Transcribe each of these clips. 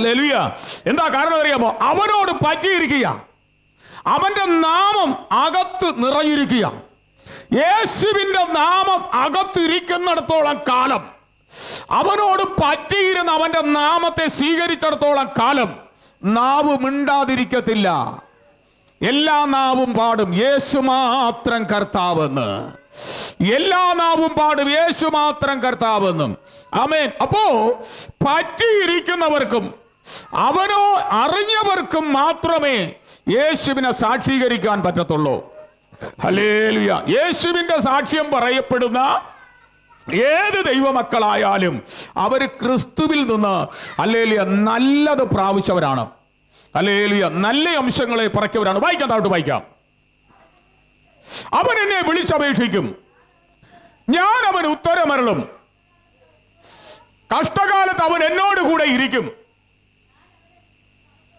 Hallelujah. എന്താ കാരണം അറിയാമോ അവനോട് പറ്റിയിരിക്കുക. അവന്റെ നാമം അകത്ത് നിറഞ്ഞിരിക്കുക. യേശുവിന്റെ നാമം അകത്തിരിക്കുന്നിടത്തോളം കാലം. അവനോട് പറ്റിയിരുന്ന അവന്റെ നാമത്തെ സ്വീകരിച്ചിടത്തോളം കാലം നാവ് മിണ്ടാതിരിക്കത്തില്ല. എല്ലാ നാവും പാടും യേശു മാത്രം കർത്താവെന്ന്. എല്ലാ നാവും പാടും യേശു മാത്രം കർത്താവെന്നും. ആമേൻ. അപ്പോ പറ്റിയിരിക്കുന്നവർക്കും അവനോ അറിഞ്ഞവർക്കും മാത്രമേ യേശുവിനെ സാക്ഷീകരിക്കാൻ പറ്റത്തുള്ളൂ. ഹലേലുയ യേശുവിന്റെ സാക്ഷ്യം പറയപ്പെടുന്ന ഏത് ദൈവമക്കളായാലും അവർ ക്രിസ്തുവിൽ നിന്ന് അല്ലേലിയ നല്ലത് പ്രാപിച്ചവരാണ്. അല്ലേലിയ നല്ല അംശങ്ങളെ പറയ്ക്കവരാണ് വായിക്കാം താഴോട്ട് വായിക്കാം. അവൻ എന്നെ വിളിച്ചപേക്ഷിക്കും. ഞാൻ അവൻ ഉത്തരമരളും. കഷ്ടകാലത്ത് അവൻ എന്നോട് കൂടെ ഇരിക്കും.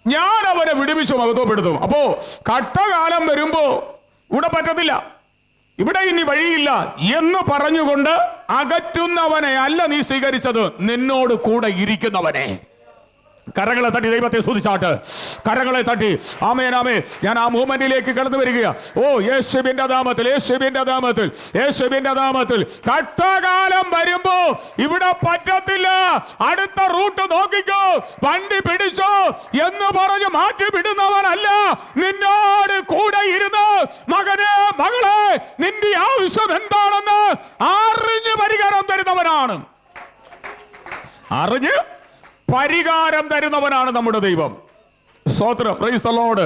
ഞാൻ അവനെ വിടുവിച്ചു മഹത്വപ്പെടുത്തും അപ്പോ കട്ടകാലം വരുമ്പോ ഇവിടെ പറ്റത്തില്ല. ഇവിടെ ഇനി വഴിയില്ല എന്ന് പറഞ്ഞുകൊണ്ട് അകറ്റുന്നവനെ അല്ല നീ സ്വീകരിച്ചത്. നിന്നോട് കൂടെ ഇരിക്കുന്നവനെ. കരങ്ങളെ തട്ടി ദൈവത്തെ സ്തുതിച്ചാട്ട്. കരങ്ങളെ തട്ടി. ആമേൻ ആമേ ഞാൻ ആ മൂമെന്റിലേക്ക് കടന്നു വരിക ഓ യേശുവിന്റെ നാമത്തിൽ യേശുവിന്റെ നാമത്തിൽ യേശുവിന്റെ നാമത്തിൽ. കട്ടകാലം വരുമ്പോ ഇവിടെ പറ്റത്തില്ല. അടുത്ത റൂട്ട് നോക്കിക്കോ. വണ്ടി പിടിച്ചോ എന്ന് പറഞ്ഞ് മാറ്റി വിടുന്നവനല്ല. നിന്നോട് കൂടെ ഇരുന്ന് മകനെ മകളെ നിന്റെ ആവശ്യം എന്താണെന്ന് അറിഞ്ഞ് പരിഹാരം തരുന്നവനാണ്. അറിഞ്ഞ്? പരിഹാരം തരുന്നവനാണ് നമ്മുടെ ദൈവം. സ്തോത്രം. പ്രൈസ് തലോട്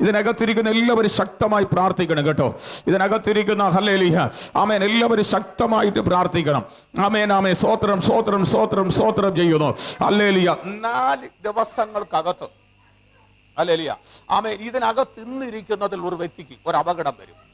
ഇതിനകത്തിരിക്കുന്ന എല്ലാവരും ശക്തമായി പ്രാർത്ഥിക്കണം കേട്ടോ. ഇതിനകത്തിരിക്കുന്ന ഹല്ലേലൂയ ആമേൻ. എല്ലാവരും ശക്തമായിട്ട് പ്രാർത്ഥിക്കണം. ആമേൻ ആമേ സ്തോത്രം സ്തോത്രം സ്തോത്രം സ്തോത്രം ചെയ്യുന്നു. ഹല്ലേലൂയ നാല് ദിവസങ്ങൾക്കകത്ത്. ഹല്ലേലൂയ ആമേൻ. ഇതിനകത്ത് ഇന്നിരിക്കുന്നതിൽ ഒരു വ്യക്തിക്ക് ഒരു അപകടം വരും.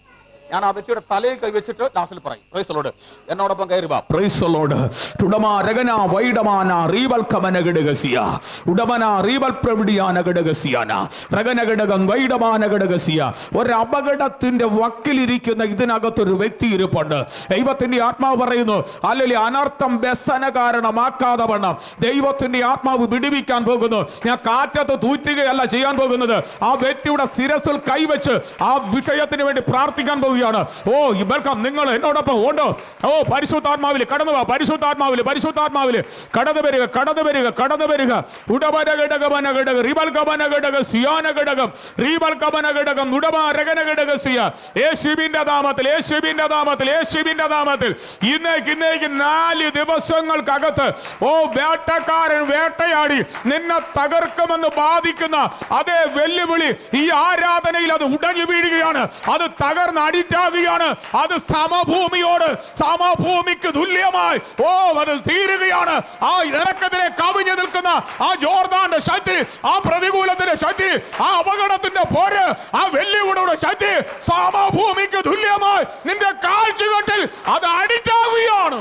ഞാൻ ആ വ്യക്തിയുടെ തലയിൽ കൈവച്ചിട്ട് ലാസ്റ്റിൽ പറയും. പ്രൈസലോട് എന്നോടൊപ്പം വാ. പ്രൈസലോട് ടുടമാ രഗന വൈഡമാന റീവൽ കമന ഘടകസിയ ഉടമന റീവൽ പ്രവിടിയാന ഘടകസിയാന രഗന ഘടകം വൈഡമാന ഘടകസിയ ഒരു അപകടത്തിന്റെ വക്കിലിരിക്കുന്ന ഇതിനകത്തൊരു വ്യക്തി ഇരിപ്പുണ്ട്. ദൈവത്തിന്റെ ആത്മാവ് പറയുന്നു അല്ലെങ്കിൽ അനർത്ഥം വ്യസന കാരണമാക്കാതെ വണ്ണം. ദൈവത്തിന്റെ ആത്മാവ് വിടുവിക്കാൻ പോകുന്നു. ഞാൻ കാറ്റത്ത് തൂറ്റുകയല്ല ചെയ്യാൻ പോകുന്നത്. ആ വ്യക്തിയുടെ ശിരസിൽ കൈവച്ച് ആ വിഷയത്തിന് വേണ്ടി പ്രാർത്ഥിക്കാൻ പോവുകയാണ് ഓ വെൽക്കം. നിങ്ങൾ എന്നോടൊപ്പം ഉണ്ട്. ഓ പരിശുദ്ധാത്മാവിൽ കടന്നു വാ. പരിശുദ്ധാത്മാവിൽ പരിശുദ്ധാത്മാവിൽ. കടന്നു വരിക കടന്നു വരിക കടന്നു വരിക. ഉടമന ഘടകമന ഘടക. റിബൽ കമന ഘടക സിയാന ഘടകം. റീബൽ കമന ഘടകം ഉടമരകന ഘടക സിയ. യേശുവിന്റെ നാമത്തിൽ യേശുവിന്റെ നാമത്തിൽ യേശുവിന്റെ നാമത്തിൽ. ഇന്നേക്ക് ഇന്നേക്ക് നാല് ദിവസങ്ങൾക്കകത്ത് ഓ വേട്ടക്കാരൻ വേട്ടയാടി നിന്നെ തകർക്കുമെന്ന് ബാധിക്കുന്ന അതേ വെല്ലുവിളി ഈ ആരാധനയിൽ അത് ഉടഞ്ഞു വീഴുകയാണ്. അത് തകർന്ന് അടിറ്റാകുകയാണ് അത് സമഭൂമിയോട് സമഭൂമിക്ക് തുല്യമായി. ഓ അത് തീരുകയാണ്. ആ ഇറക്കത്തിലെ കവിഞ്ഞു നിൽക്കുന്ന ആ ജോർദാന്റെ ശക്തി ആ പ്രതികൂലത്തിന്റെ ശക്തി ആ അപകടത്തിന്റെ പോര് ആ വെല്ലുവിളിയുടെ ശക്തി സമഭൂമിക്ക് തുല്യമായി. നിന്റെ കാഴ്ചകെട്ടിൽ അത് അടിറ്റാകുകയാണ്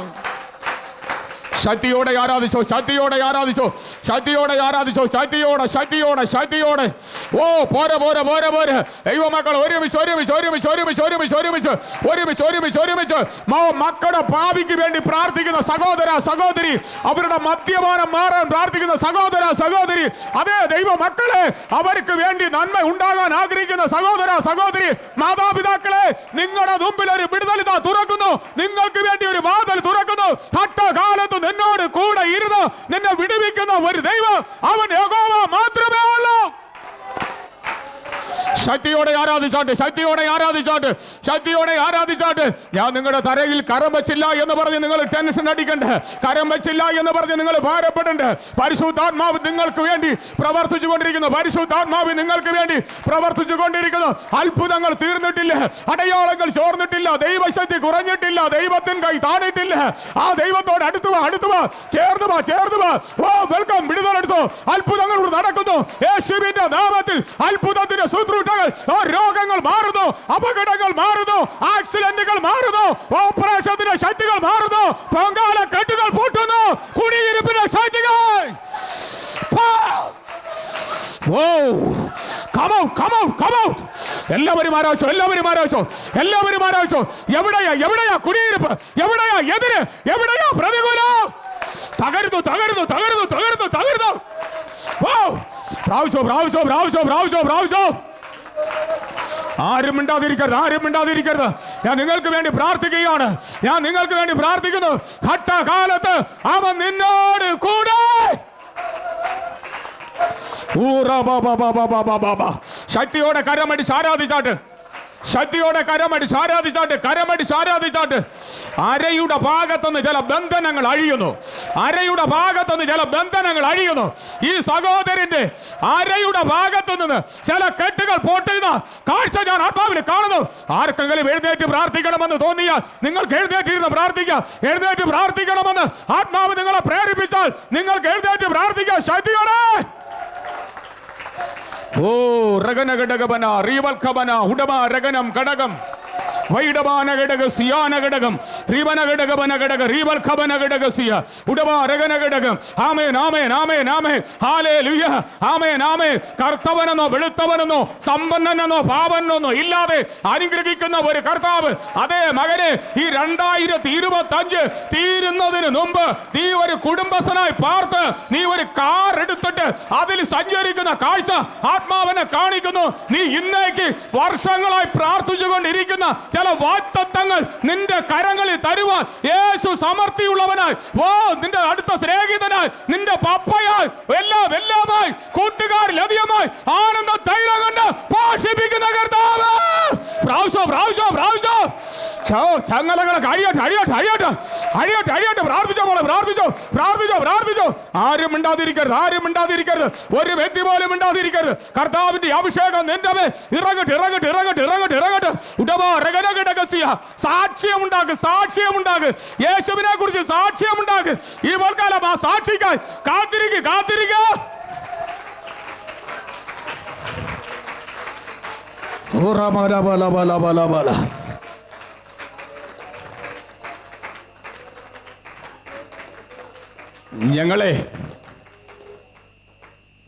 ശക്തിയോടെ ആരാധിച്ചോ ശക്തിയോടെ ആരാധിച്ചോ ശക്തിയോടെ ആരാധിച്ചോ ശക്തിയോടെ ശക്തിയോടെ ശക്തിയോടെ. ഓ പോരെ പോരെ പോരെ പോരെ. ദൈവ മക്കൾ ഒരുമിച്ച് ഒരുമിച്ച് ഒരുമിച്ച് ഒരുമിച്ച് ഒരുമിച്ച് ഒരുമിച്ച് ഒരുമിച്ച് ഒരുമിച്ച്. ഒരുമിച്ച് മക്കളുടെ ഭാവിക്ക് വേണ്ടി പ്രാർത്ഥിക്കുന്ന സഹോദര സഹോദരി അവരുടെ മദ്യപാനം മാറാൻ പ്രാർത്ഥിക്കുന്ന സഹോദര സഹോദരി അതേ ദൈവ മക്കളെ അവർക്ക് വേണ്ടി നന്മ ഉണ്ടാകാൻ ആഗ്രഹിക്കുന്ന സഹോദര സഹോദരി മാതാപിതാക്കളെ നിങ്ങളുടെ മുമ്പിൽ ഒരു വിടുതലിത തുറക്കുന്നു. നിങ്ങൾക്ക് വേണ്ടി ഒരു വാതിൽ തുറക്കുന്നു. ഹട്ടകാലത്ത് നിന്നോട് കൂടെ ഇരുന്ന് നിന്നെ വിടുവിക്കുന്ന ഒരു ദൈവം അവൻ യഹോവ മാത്രമേ ഉള്ളൂ. ശക്തിയോടെ ആരാധിച്ചാട്ട് ശക്തിയോടെ ആരാധിച്ചാട്ട് ശക്തിയോടെ ആരാധിച്ചാട്ട്. ഞാൻ നിങ്ങളുടെ തരയിൽ കരം വെച്ചില്ല എന്ന് പറഞ്ഞ് നിങ്ങൾ ടെൻഷൻ അടിക്കണ്ട്. കരം വെച്ചില്ല എന്ന് പറഞ്ഞ് നിങ്ങൾ ഭാരപ്പെടേണ്ട. പരിശുദ്ധാത്മാവ് നിങ്ങൾക്ക് വേണ്ടി പ്രവർത്തിച്ചു കൊണ്ടിരിക്കുന്നു പരിശുദ്ധാത്മാവ് നിങ്ങൾക്ക് വേണ്ടി പ്രവർത്തിച്ചു കൊണ്ടിരിക്കുന്നു അത്ഭുതങ്ങൾ തീർന്നിട്ടില്ല. അടയാളങ്ങൾ ചോർന്നിട്ടില്ല. ദൈവശക്തി കുറഞ്ഞിട്ടില്ല. ദൈവത്തിൻ കൈ താണിട്ടില്ല. ആ ദൈവത്തോട് അടുത്തു വാ അടുത്തു വാ. ചേർന്നു വാ ചേർന്നു വാ. ഓ വെൽക്കം വിടുതലെടുത്തു. അത്ഭുതങ്ങൾ നടക്കുന്നു. യേശുവിന്റെ നാമത്തിൽ അത്ഭുതത്തിന്റെ ഓ രോഗങ്ങൾ മാറുന്നു അപകടങ്ങൾ മാറുന്നു ആക്സിഡന്റുകൾ മാറുന്നു ഓപ്പറേഷത്തിന്റെ ശക്തികൾ മാറുന്നു പൊങ്കാല കെട്ടുകൾ പൂട്ടുന്നു കുടിയിരുപ്പിന്റെ ശക്തികൾ. എല്ലാവരും ആരാശോ എല്ലാവരും ആരാശോ എല്ലാവരും ആരാശോ. എവിടെയാ എവിടെയാ കുടിയിരിപ്പ്? എവിടെയാ എതിര്? എവിടെയാ പ്രതികൂലം? തകരുന്നു തകരുന്നു തകരുന്നു തകരുന്നു തകരുന്നു. പ്രാവശ്യോ പ്രാവശ്യോ പ്രാവശ്യോ പ്രാവശ്യോ പ്രാവശ്യോ. ആരും മിണ്ടാതിരിക്കരുത് ആരും മിണ്ടാതിരിക്കരുത്. ഞാൻ നിങ്ങൾക്ക് വേണ്ടി പ്രാർത്ഥിക്കുകയാണ്. ഞാൻ നിങ്ങൾക്ക് വേണ്ടി പ്രാർത്ഥിക്കുന്നു. ഘട്ടകാലത്ത് അവൻ നിന്നോട് കൂടെ. ശക്തിയോടെ കരമടിച്ച് ആരാധിച്ചാട്ട്. ശക്തിയോടെ കരമടിച്ച് ആരാധിച്ചാട്ട് കരമടിച്ച് ആരാധിച്ചാട്ട്. അരയുടെ ഭാഗത്തുനിന്ന് ചില ബന്ധനങ്ങൾ അഴിയുന്നു. അരയുടെ ഭാഗത്തുനിന്ന് ചില ബന്ധനങ്ങൾ അഴിയുന്നു. ഈ സഹോദരന്റെ അരയുടെ ഭാഗത്തു നിന്ന് ചില കെട്ടുകൾ പൊട്ടുന്ന കാഴ്ച ഞാൻ ആത്മാവിൽ കാണുന്നു. ആർക്കെങ്കിലും എഴുന്നേറ്റ് പ്രാർത്ഥിക്കണമെന്ന് തോന്നിയാൽ നിങ്ങൾക്ക് എഴുന്നേറ്റിരുന്ന് പ്രാർത്ഥിക്കുക എഴുന്നേറ്റ് പ്രാർത്ഥിക്കണമെന്ന് ആത്മാവ് നിങ്ങളെ പ്രേരിപ്പിച്ചാൽ നിങ്ങൾക്ക് എഴുന്നേറ്റ് പ്രാർത്ഥിക്കുക ശക്തിയോടെ ഓ റഗന ഘടകബന റീവൽ കബന ഉടമ രഗനം ഘടകം ವೈಡಬಾನ ಗಡಗ സിയാന ಗಡಗಂ ರೀಬನ ಗಡಗ ಬನ ಗಡಗ ರೀಬಲ್ ಖಬನ ಗಡಗ ಸಿಯ ಉಡಬ ರಗನ ಗಡಗ ആമേൻ ആമേൻ. ನಾಮೆ ನಾಮೆ ಹಾಲೆ ആമേൻ. ಆಮೆ ನಾಮೆ കർത്തവനെന്നോ വെളുത്തവനെന്നോ സമ്പന്നനെന്നോ ഇല്ലാതെ അനുഗ്രഹിക്കുന്ന ഒരു കർത്താവ്. അതേ മകനെ ഈ 2025 തീരുന്നതിനു അഞ്ച് മുമ്പ് നീ ഒരു കുടുംബസ്ഥനായി പാർത്ത് നീ ഒരു കാർ എടുത്തിട്ട് അതിൽ സഞ്ചരിക്കുന്ന കാഴ്ച ആ ആത്മാവിനെ കാണിക്കുന്നു. നീ ഇന്നേക്ക് വർഷങ്ങളായി പ്രാർത്ഥിച്ചുകൊണ്ടിരിക്കുന്ന ചില വാക്തത്വങ്ങൾ നിന്റെ കരങ്ങളിൽ തരുവാൻ യേശു സമർത്ഥിയുള്ളവനായി വാ നിന്റെ അടുത്ത സ്നേഹിതനായി നിന്റെ പപ്പയായി എല്ലാം എല്ലാമായി കൂട്ടുകാരിൽ തൈലം കൊണ്ട് പോഷിപ്പിക്കുന്ന കർത്താവ് പ്രാവശ്യം പ്രാവശ്യം പ്രാവശ്യം ചോ, ചങ്ങലകളൊക്കെ അഴിയട്ടെ അഴിയട്ടെ അഴിയട്ടെ അഴിയട്ടെ പ്രാർത്ഥിച്ചോ മോളെ പ്രാർത്ഥിച്ചോ പ്രാർത്ഥിച്ചോ പ്രാർത്ഥിച്ചോ. ആരും മിണ്ടാതിരിക്കരുത് ആരും മിണ്ടാതിരിക്കരുത്. ഒരു വ്യക്തി പോലും മിണ്ടാതിരിക്കരുത്. കർത്താവിന്റെ അഭിഷേകം നിന്റെ ഇറങ്ങട്ടെ ഇറങ്ങട്ടെ ഇറങ്ങട്ടെ ഇറങ്ങട്ടെ ഇറങ്ങട്ടെ. സാക്ഷ്യം ഉണ്ടാക്ക് സാക്ഷ്യം ഉണ്ടാക്ക് യേശുവിനെ കുറിച്ച് സാക്ഷ്യമുണ്ടാക്ക്. ഈ പോൽക്കാലം ആ സാക്ഷിക്കായി. കാത്തിരിക്കുക കാത്തിരിക്കുക ഓ റമ ബാല ബാല ബാല ലബ ഞങ്ങളെ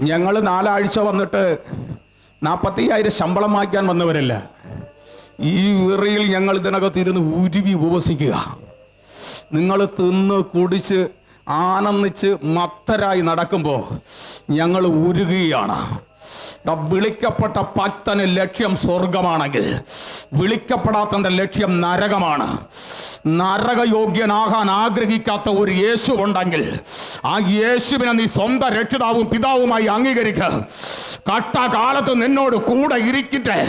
ഞങ്ങൾ നാലാഴ്ച വന്നിട്ട് നാൽപ്പത്തിയായിരം ശമ്പളം വാങ്ങിക്കാൻ വന്നവരല്ല. ഈ വെറിയിൽ ഞങ്ങൾ ഇതിനകത്ത് ഇരുന്ന് ഉരുവി ഉപവസിക്കുക. നിങ്ങൾ തിന്ന് കുടിച്ച് ആനന്ദിച്ച് മത്തരായി നടക്കുമ്പോൾ ഞങ്ങൾ ഉരുകുകയാണ്. വിളിക്കപ്പെട്ട ഭക്തന് ലക്ഷ്യം സ്വർഗമാണെങ്കിൽ വിളിക്കപ്പെടാത്തന്റെ ലക്ഷ്യം നരകമാണ്. നരകയോഗ്യനാകാൻ ആഗ്രഹിക്കാത്ത ഒരു യേശു ഉണ്ടെങ്കിൽ ആ യേശുവിനെ നീ സ്വന്തം രക്ഷിതാവും പിതാവുമായി അംഗീകരിക്കുക കഷ്ടകാലത്ത് നിന്നോട് കൂടെ ഇരിക്കട്ടെ.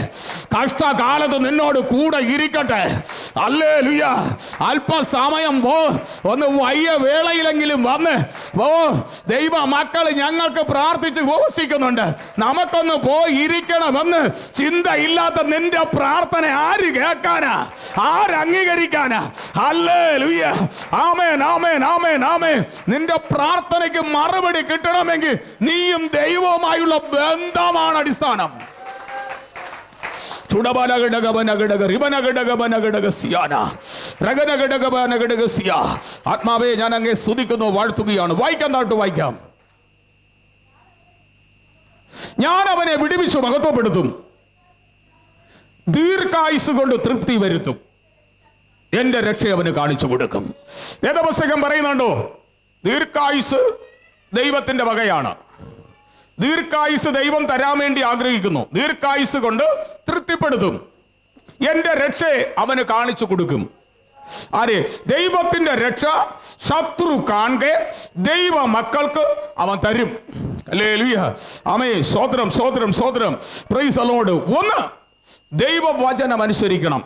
കഷ്ടകാലത്ത് നിന്നോട് കൂടെ ഇരിക്കട്ടെ. അല്ലേ ലുയ അല്പസമയം പോ. ഒന്ന് വയ്യ വേളയിലെങ്കിലും വന്ന് പോ. ദൈവ മക്കൾ ഞങ്ങൾക്ക് പ്രാർത്ഥിച്ച് ഉപസിക്കുന്നുണ്ട് നമുക്കൊന്ന് പോയി ഇരിക്കണമെന്ന് ചിന്തയില്ലാത്ത നിന്റെ പ്രാർത്ഥന ആര് കേൾക്കാനാ? ആര് അംഗീകരിക്കാനാ അല്ലേ ലുയ ആമേൻ ആമേൻ ആമേൻ ആമേൻ. നിന്റെ പ്രാർത്ഥനയ്ക്ക് മറുപടി കിട്ടണമെങ്കിൽ നീയും ദൈവവുമായുള്ള ബന്ധമാണ് അടിസ്ഥാനം. ആത്മാവേ ഞാൻ അങ്ങേ സ്തുതിക്കുന്നു വാഴ്ത്തുകയാണ്. വായിക്കാൻ താട്ട് വായിക്കാം. ഞാൻ അവനെ വിടുവിച്ചു മഹത്വപ്പെടുത്തും. ദീർഘായുസ് കൊണ്ട് തൃപ്തി വരുത്തും. എന്റെ രക്ഷ അവന് കാണിച്ചു കൊടുക്കും. വേദപുസ്തകം പറയുന്നുണ്ടോ? ദീർഘായുസ് ദൈവത്തിന്റെ വകയാണ്. ദീർഘായുസ് ദൈവം തരാൻ വേണ്ടി ആഗ്രഹിക്കുന്നു. ദീർഘായുസ് കൊണ്ട് തൃപ്തിപ്പെടുത്തും. എന്റെ രക്ഷയെ അവന് കാണിച്ചു കൊടുക്കും. ആരെ? ദൈവത്തിന്റെ രക്ഷ ശത്രു കാണെ ദൈവ മക്കൾക്ക് അവൻ തരും. അല്ലേ അമേ സ്വോത്രം സ്വോത്രം സ്വോത്രം പ്രൈസ് അലോട് ഒന്ന് ദൈവവചനം അനുസരിക്കണം.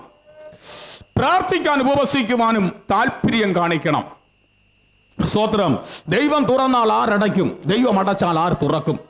പ്രാർത്ഥിക്കാൻ ഉപവസിക്കുവാനും താല്പര്യം കാണിക്കണം. സ്വോത്രം ദൈവം തുറന്നാൽ ആരടയ്ക്കും? ദൈവം അടച്ചാൽ ആർ തുറക്കും?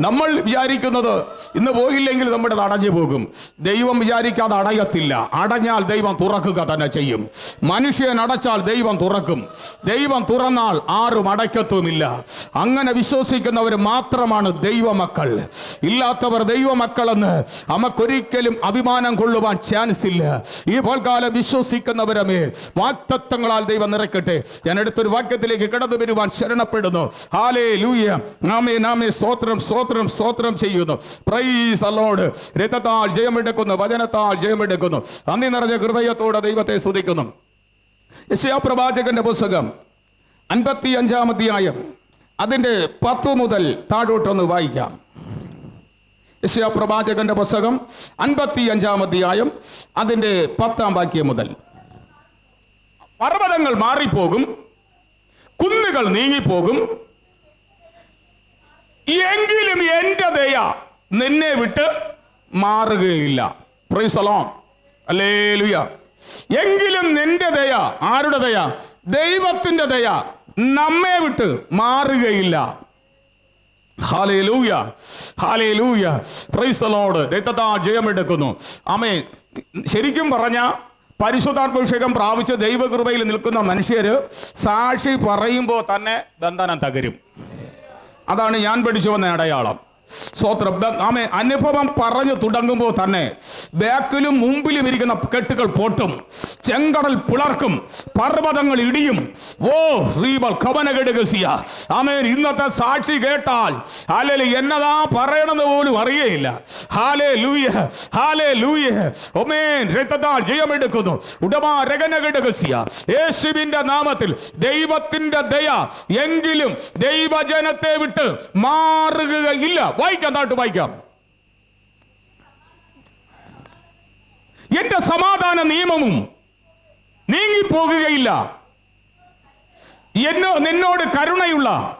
നമ്മൾ വിചാരിക്കുന്നത് ഇന്ന് പോയില്ലെങ്കിൽ നമ്മുടെ അടഞ്ഞു പോകും. ദൈവം വിചാരിക്കാതെ അടയത്തില്ല. അടഞ്ഞാൽ ദൈവം തുറക്കുക തന്നെ ചെയ്യും. മനുഷ്യൻ അടച്ചാൽ ദൈവം തുറക്കും. ദൈവം തുറന്നാൽ ആരും അടയ്ക്കത്തുമില്ല. അങ്ങനെ വിശ്വസിക്കുന്നവർ മാത്രമാണ് ദൈവമക്കൾ. ഇല്ലാത്തവർ ദൈവമക്കളെന്ന് നമുക്കൊരിക്കലും അഭിമാനം കൊള്ളുവാൻ ചാൻസ് ഇല്ല. ഈ പോൽക്കാലം വിശ്വസിക്കുന്നവരമേ വാക്തത്വങ്ങളാൽ ദൈവം നിറയ്ക്കട്ടെ. ഞാൻ അടുത്തൊരു വാക്യത്തിലേക്ക് കടന്നു വരുവാൻ ശരണപ്പെടുന്നു. ഹാലേ ലൂയ നാമേ നാമേ സ്തോത്രം സ്തോത്രം സ്തോത്രം ചെയ്യുന്നു. പ്രൈസ് അല്ലോട് രഥത്താൽ ജയമെടുക്കുന്നു വചനത്താൽ ജയമെടുക്കുന്നു. നന്ദി നിറഞ്ഞ ഹൃദയത്തോടെ ദൈവത്തെ സ്തുതിക്കുന്നു. യശയാ പ്രവാചകന്റെ പുസ്തകം അൻപത്തി അഞ്ചാം അധ്യായം. അതിന്റെ പത്ത് മുതൽ താഴോട്ടൊന്ന് വായിക്കാം. യശയാ പ്രവാചകന്റെ പുസ്തകം അൻപത്തി അഞ്ചാം അധ്യായം അതിന്റെ പത്താം വാക്യം മുതൽ. പർവതങ്ങൾ മാറിപ്പോകും കുന്നുകൾ നീങ്ങിപ്പോകും എങ്കിലും എന്റെ ദയ നിന്നെ വിട്ട് മാറുകയില്ല. പ്രൈസലോം അല്ലേലുയ എങ്കിലും നിന്റെ ദയ ആരുടെ ദയ? ദൈവത്തിന്റെ ദയ നമ്മെ വിട്ട് മാറുകയില്ല. ഹാലേലൂയ ഹാലേലൂയ പ്രൈസലോട് രക്തത്താ ജയമെടുക്കുന്നു. അമേ ശരിക്കും പറഞ്ഞ പരിശുദ്ധാത്മാഭിഷേകം പ്രാപിച്ച് ദൈവകൃപയിൽ നിൽക്കുന്ന മനുഷ്യര് സാക്ഷി പറയുമ്പോൾ തന്നെ ബന്ധനം തകരും. അതാണ് ഞാൻ പഠിച്ചു വന്ന അടയാളം. സ്വോത്രം ആമേ അനുഭവം പറഞ്ഞു തുടങ്ങുമ്പോൾ തന്നെ ബാക്കിലും മുമ്പിലും ഇരിക്കുന്ന കെട്ടുകൾ പൊട്ടും ചെങ്കടൽ പിളർക്കും പർവതങ്ങൾ ഇടിയും. ഓ റീബൽ കവനകെടുകസിയ ആമേൻ ഇന്നത്തെ സാക്ഷി കേട്ടാൽ ഹാലേ എന്നതാ പറയണമെന്ന് പോലും അറിയയില്ല. ഹാലേ ലൂയ ഹാലേ ലൂയ ഒമേൻ രക്തത്താൽ ജയമെടുക്കുന്നു. ഉടമാ രകനകെടുകസിയ യേശുവിന്റെ നാമത്തിൽ ദൈവത്തിന്റെ ദയ എങ്കിലും ദൈവജനത്തെ വിട്ട് മാറുകയില്ല. വായിക്കാം താട്ട് വായിക്കാം. എന്റെ സമാധാന നിയമവും നീങ്ങിപ്പോകുകയില്ല. എന്നോ നിന്നോട് കരുണയുള്ള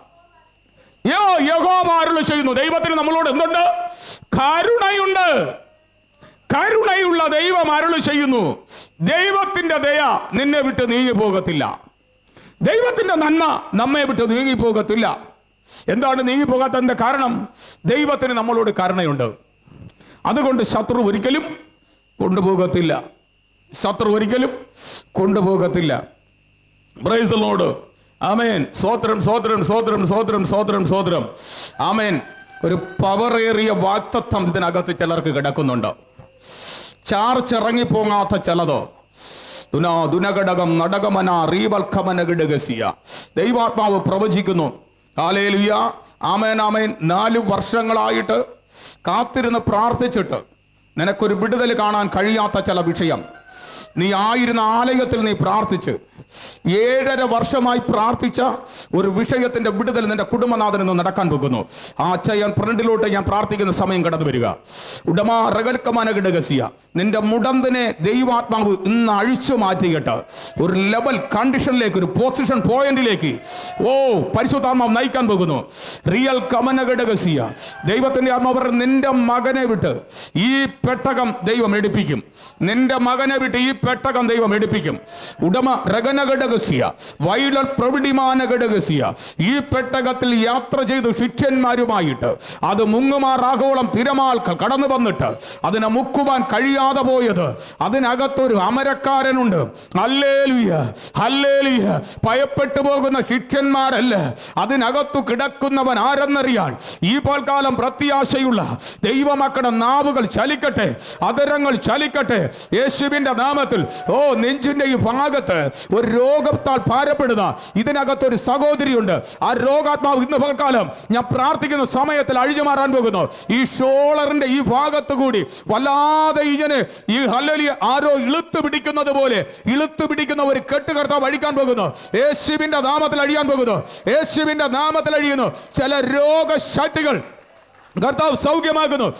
യഹോമാരുള്ള ചെയ്യുന്നു. ദൈവത്തിന് നമ്മളോട് എന്തുണ്ട്? കരുണയുണ്ട്. കരുണയുള്ള ദൈവം അരുൾ ചെയ്യുന്നു. ദൈവത്തിന്റെ ദയ നിന്നെ വിട്ട് നീങ്ങി പോകത്തില്ല ദൈവത്തിന്റെ നന്മ നമ്മെ വിട്ട് നീങ്ങി പോകത്തില്ല എന്താണ് നീങ്ങി പോകാത്തതിന്റെ കാരണം? ദൈവത്തിന് നമ്മളോട് കരുണയുണ്ട്. അതുകൊണ്ട് ശത്രു ഒരിക്കലും കൊണ്ടുപോകത്തില്ല. ശത്രു ഒരിക്കലും കൊണ്ടുപോകത്തില്ല. പ്രൈസ് ലോഡ് ആമേൻ സ്വോത്രം സ്വോത്രം സ്വോത്രം സ്വോത്രം സ്വോത്രം സ്വോത്രം ആമേൻ ഒരു പവറേറിയ വാക്തത്വം ഇതിനകത്ത് ചിലർക്ക് കിടക്കുന്നുണ്ട്. ചാർച്ചിറങ്ങിപ്പോങ്ങാത്ത ചിലതോ? ദുനാ ദുനഘടകം നടകമന റീവൽക്കമനഘടകസിയ ദൈവാത്മാവ് പ്രവചിക്കുന്നു. കാലേലുയ ആമേൻ ആമേൻ നാല് വർഷങ്ങളായിട്ട് കാത്തിരുന്ന് പ്രാർത്ഥിച്ചിട്ട് നിനക്കൊരു വിടുതൽ കാണാൻ കഴിയാത്ത ചില വിഷയം. നീ ആയിരുന്ന ആലയത്തിൽ നീ പ്രാർത്ഥിച്ച്. ഏഴര വർഷമായി പ്രാർത്ഥിച്ച ഒരു വിഷയത്തിന്റെ വിടുതൽ നിന്റെ കുടുംബനാഥനിൽ നിന്ന് നടക്കാൻ പോകുന്നു. ആ അച്ഛൻ ഫ്രണ്ടിലോട്ട് ഞാൻ പ്രാർത്ഥിക്കുന്ന സമയം കടന്നു വരിക. ഉടമാ റകൽക്കമാനഘടകസിയ നിന്റെ മുടന്തിനെ ദൈവാത്മാവ് ഇന്ന് അഴിച്ചു മാറ്റിയിട്ട് ഒരു ലെവൽ കണ്ടീഷനിലേക്ക് ഒരു പൊസിഷൻ പോയിന്റിലേക്ക് ഓ പരിശുദ്ധാത്മാവ് നയിക്കാൻ പോകുന്നു. റിയൽ കമനഘടകസിയ ദൈവത്തിന്റെ ആത്മാവ് നിന്റെ മകനെ വിട്ട് ഈ പെട്ടകം ദൈവം എടുപ്പിക്കും. നിന്റെ മകനെ വിട്ട് ഈ പെട്ടകം ദൈവം എടുപ്പിക്കും. ഉടമ രഗനഘടകസിയ വൈലർ പ്രവിടിമാനഘടകസിയ ഈ പെട്ടകത്തിൽ യാത്ര ചെയ്ത് ശിഷ്യന്മാരുമായിട്ട്. അത് മുങ്ങുമാറാകോളം തിരമാൽ കടന്നു വന്നിട്ട്. അതിനെ മുക്കുവാൻ കഴിയാതെ പോയത്. അതിനകത്തൊരു അമരക്കാരനുണ്ട്. ഭയപ്പെട്ടു പോകുന്ന ശിഷ്യന്മാരല്ല. അതിനകത്തു കിടക്കുന്നവൻ ആരെന്നറിയാൻ. ഈ പോൽക്കാലം പ്രത്യാശയുള്ള ദൈവമക്കളുടെ നാവുകൾ ചലിക്കട്ടെ. അതരങ്ങൾ ചലിക്കട്ടെ. യേശുവിന്റെ നാമത്തിൽ ഓ നെഞ്ചിന്റെ ഈ ഭാഗത്ത് ഒരു രോഗത്താൽ ഭാരപ്പെടുന്ന ഇതിനകത്ത് ഒരു സഹോദരിയുണ്ട്. ആ രോഗാത്മാവ് ഇന്ന് പകൽക്കാലം ഞാൻ പ്രാർത്ഥിക്കുന്ന സമയത്തിൽ അഴിഞ്ഞു മാറാൻ പോകുന്നു. ഈ ഷോളറിന്റെ ഈ ഭാഗത്ത് കൂടി വല്ലാതെ ഇങ്ങനെ ഈ ഹല്ലലി ആരോ ഇളുത്ത് പിടിക്കുന്നത് പോലെ ഇളുത്ത് പിടിക്കുന്ന ഒരു കെട്ടുകർത്താവ് അഴിക്കാൻ പോകുന്നു. യേശുവിന്റെ നാമത്തിൽ അഴിയാൻ പോകുന്നു. യേശുവിന്റെ നാമത്തിൽ അഴിയുന്നു. ചില രോഗശക്തികൾ കർത്താവ് സൗഖ്യമാക്കുന്നു.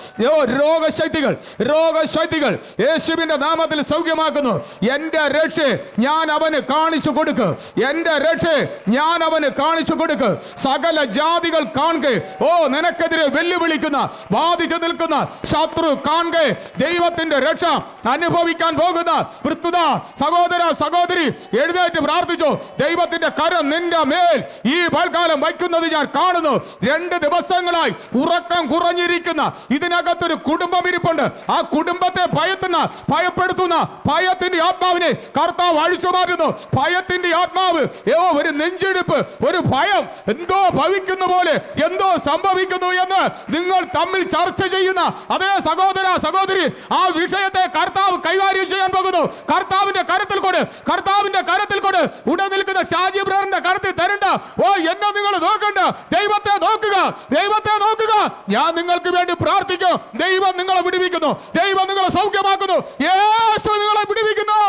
രോഗശക്തികൾ രോഗശക്തികൾ. യേശുവിന്റെ നാമത്തിൽ സൗഖ്യമാക്കുന്നു. എന്റെ രക്ഷ ഞാൻ അവന് കാണിച്ചു കൊടുക്ക്. എന്റെ രക്ഷ ഞാൻ അവന് കാണിച്ചു കൊടുക്ക്. സകല ജാതികൾ കാണുക. ഓ നിനക്കെതിരെ വെല്ലുവിളിക്കുന്ന ബാധിച്ചു നിൽക്കുന്ന ശത്രു കാണുക. ദൈവത്തിന്റെ രക്ഷ അനുഭവിക്കാൻ പോകുന്ന വൃത്തുത സഹോദര സഹോദരി എഴുന്നേറ്റ് പ്രാർത്ഥിച്ചു. ദൈവത്തിന്റെ കരം നിന്റെ മേൽ ഈ പൽക്കാലം വയ്ക്കുന്നത് ഞാൻ കാണുന്നു. രണ്ട് ദിവസങ്ങളായി ഉറക്കം കുറഞ്ഞിരിക്കുന്ന ഇതിനകത്തൊരു കുടുംബം ഇരിപ്പുണ്ട്. ആ കുടുംബത്തെ ഭയത്തുന്ന ഭയപ്പെടുത്തുന്ന ഭയത്തിന്റെ ആത്മാവിനെ കർത്താവ് അഴിച്ചു മാറ്റുന്നു. ഭയത്തിന്റെ ആത്മാവ് ഏ ഒരു നെഞ്ചെടുപ്പ് ഒരു ഭയം എന്തോ ഭവിക്കുന്ന പോലെ എന്തോ സംഭവിക്കുന്നു എന്ന് നിങ്ങൾ തമ്മിൽ ചർച്ച ചെയ്യുന്ന അതേ സഹോദര സഹോദരി ആ വിഷയത്തെ കർത്താവ് കൈകാര്യം ചെയ്യാൻ പോകുന്നു. കർത്താവിന്റെ കരത്തിൽ കൊണ്ട് കർത്താവിന്റെ കരത്തിൽ കൊണ്ട് ഉടൻ നിൽക്കുന്ന ഷാജി ബ്രദറിന്റെ കരത്തിൽ തരണ്ട. ഓ എന്നെ നിങ്ങൾ നോക്കണ്ട. ദൈവത്തെ നോക്കുക. ദൈവത്തെ നോക്കുക. ഞാൻ നിങ്ങൾക്ക് വേണ്ടി പ്രാർത്ഥിക്കും. ദൈവം നിങ്ങളെ വിടിവിക്കുന്നു. ദൈവം നിങ്ങളെ സൗഖ്യമാക്കുന്നു. യേശു നിങ്ങളെ വിടിവിക്കുന്നു.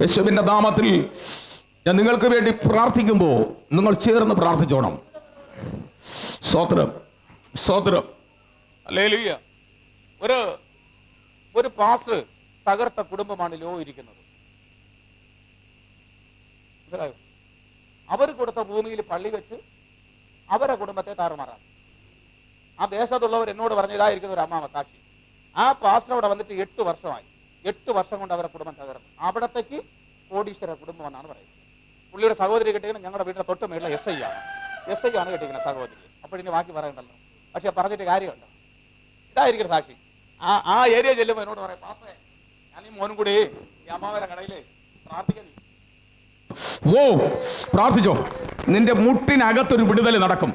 യേശുവിന്റെ നാമത്തിൽ ഞാൻ നിങ്ങൾക്ക് വേണ്ടി പ്രാർത്ഥിക്കുമ്പോൾ നിങ്ങൾ ചേർന്ന് പ്രാർത്ഥിച്ചോണം സ്തോത്രം. സ്വോത്രം ഹല്ലേലൂയ. ഒരു ഒരു പാസ് തകർത്ത കുടുംബമാണ് ലോ ഇരിക്കുന്നത്. മനസ്സിലായോ? അവർ കൊടുത്ത ഭൂമിയിൽ പള്ളി വെച്ച് അവരെ കുടുംബത്തെ താറുമാറാണ് ആ ദേശത്തുള്ളവർ എന്നോട് പറഞ്ഞതായിരിക്കുന്ന ഒരു അമ്മാവ സാക്ഷി. ആ പാസ്റ്റർ വന്നിട്ട് എട്ട് വർഷമായി. എട്ട് വർഷം കൊണ്ട് അവരുടെ കുടുംബം തകർന്നു. അവിടത്തേക്ക് കോടീശ്വര കുടുംബം എന്നാണ് പറയുന്നത്. പുള്ളിയുടെ സഹോദരി കെട്ടിക്കുന്നത് ഞങ്ങളുടെ വീടിന്റെ തൊട്ട് മേളിലെ എസ് ഐ ആണ്. എസ് ഐ ആണ് കെട്ടിക്കുന്നത് സഹോദരി അപ്പോഴിനി ബാക്കി പറയണ്ടല്ലോ. പക്ഷെ പറഞ്ഞിട്ട് കാര്യമുണ്ടോ. ഇതായിരിക്കും സാക്ഷി. ആ ആ ഏരിയ ചെല്ലുമ്പോൾ എന്നോട് പറയാം പാസ്റ്റേ ഞാൻ ഈ മോനും കൂടി ഈ അമ്മാവരെ കടയിൽ പ്രാർത്ഥിക്കുന്നു ഓ പ്രാർത്ഥിച്ചോ. നിന്റെ മുട്ടിനകത്തൊരു വിടുതൽ നടക്കും.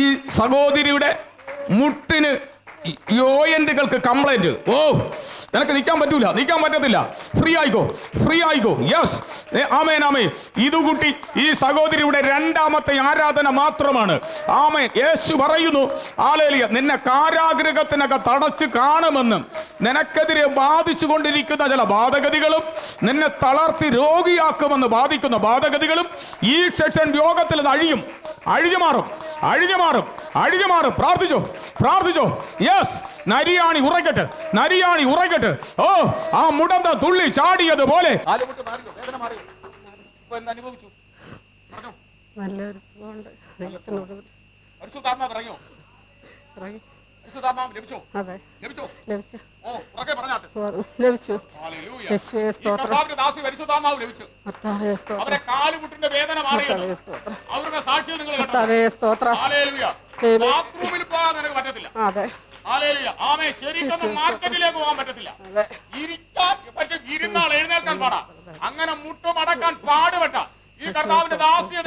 ഈ സഹോദരിയുടെ മുട്ടിന് യോയന്റുകൾക്ക് കംപ്ലൈന്റ് ഓ നിനക്ക് നിൽക്കാൻ പറ്റൂല നിൽക്കാൻ പറ്റത്തില്ല. ഫ്രീ ആയിക്കോ ഫ്രീ ആയിക്കോ. യെസ് ആമേൻ ആമേൻ. ഇത് ഈ സഹോദരിയുടെ രണ്ടാമത്തെ ആരാധന മാത്രമാണ്. ആമേൻ. യേശു പറയുന്നു ആലേലിയ നിന്നെ കാരാഗ്രഹത്തിനൊക്കെ തടച്ച് കാണുമെന്നും. നിനക്കെതിരെ ബാധിച്ചു കൊണ്ടിരിക്കുന്ന ചില ബാധഗതികളും നിന്നെ തളർത്തി രോഗിയാക്കുമെന്ന് ബാധിക്കുന്ന ബാധഗതികളും ഈ സെക്ഷൻ യോഗത്തിൽ അത് അഴിയും. അഴിഞ്ഞു മാറും അഴിഞ്ഞു മാറും അഴിഞ്ഞു മാറും. പ്രാർത്ഥിച്ചോ പ്രാർത്ഥിച്ചോ. യെസ് നരിയാണി ഉറക്കട്ടെ നരിയാണി ഉറക്കട്ടെ. ഓ ആ മുടന്ത തുള്ളി ചാടിയത് പോലെ കാലുമുട്ട് മാറിയോ വേദന മാറിയോ? ഇപ്പൊ എന്ത് അനുഭവിച്ചു. പറഞ്ഞോ? നല്ലൊരു സുഖമുണ്ട്. ഇറങ്ങി അവരുടെ സാക്ഷ്യം നിങ്ങൾ കേട്ടോ സ്തോത്രം. ഹല്ലേലൂയ. ദൈവമേ. ബാത്റൂമിൽ പോകാൻ നിനക്ക് പറ്റത്തില്ല. അതെ. ആമേ ശരിക്കൊന്നും മാർക്കറ്റിലേക്ക് പോകാൻ പറ്റത്തില്ല. ഇരിക്കാൻ പറ്റും. ഇരുന്നാൾ എഴുന്നേൽക്കാൻ പാടാ. അങ്ങനെ മുട്ടുമടക്കാൻ പാടുപെട്ട. ഈ കർത്താവിന്റെ ദാസിയെ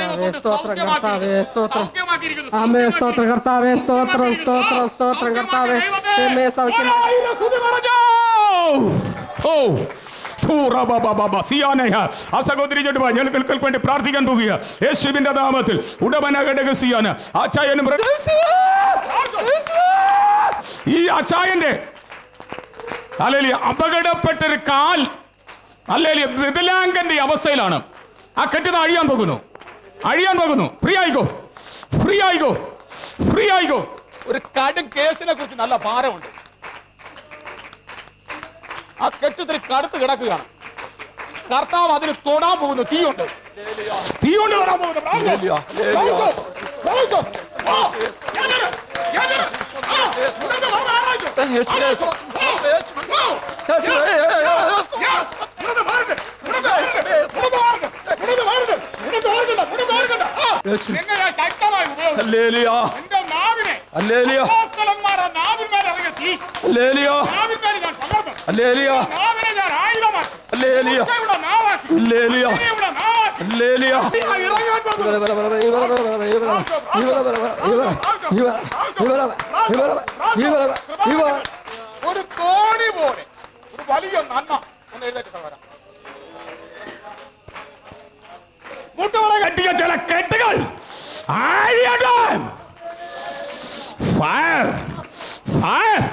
കർത്താവേ. സൗഖ്യമാക്കിയിരിക്കുന്നു. സ്തോത്രം. കർത്താവേ സ്തോത്രം. സ്തോത്രം സ്തോത്രം. ഓ. ആ സഹോദരി. ഞാൻ വേണ്ടി പ്രാർത്ഥിക്കാൻ പോകുക. യേശുവിന്റെ നാമത്തിൽ ഉടമന ഘടക സിയാന. അച്ചായനും പ്ര- ഈ അച്ചായന്റെ അല്ലെ അപകടപ്പെട്ടൊരു കാൽ അല്ലെ വികലാംഗന്റെ അവസ്ഥയിലാണ്. ആ കെട്ടിടം അഴിയാൻ പോകുന്നു. അഴിയാൻ പോകുന്നു. ഫ്രീ ആയിക്കോ ഫ്രീ ആയിക്കോ ഫ്രീ ആയിക്കോ ഒരു കടും കേസിനെ കുറിച്ച് നല്ല ഭാരമുണ്ട്. ആ കെട്ടിടത്തിൽ കടുത്ത് കിടക്കുകയാണ്. കർത്താവ് അതിന് തൊടാൻ പോകുന്നു. തീയുണ്ട്. തീയുണ്ട് തൊടാൻ പോകുന്നു. ഞാൻ ശക്തമായി ഉപയോഗിക്കും എന്റെ നാവിനെ ഹല്ലേലൂയ അപ്പോസ്തലന്മാരുടെ നാവിന്മേൽ ഇറങ്ങിയ തീ ഹല്ലേലൂയ നാവിന്മേൽ ഞാൻ പകർത്തും ഹല്ലേലൂയ നാവിനെ ഞാൻ ആയുധമാക്കി ഹല്ലേലൂയ ഉച്ചയുടെ നാവാക്കി ഹല്ലേലൂയ ഇനിയുടെ നാവാക്കി ഹല്ലേലൂയ തീ ഇറങ്ങാൻ പോകുന്നു. ഒരു കോണി പോലെ ഒരു വലിയ നന്മ ഒന്ന് എഴുതേറ്റ് സഹോദര മുട്ടുകള കെട്ടിയ ചില കെട്ടുകൾ ഫയർ ഫയർ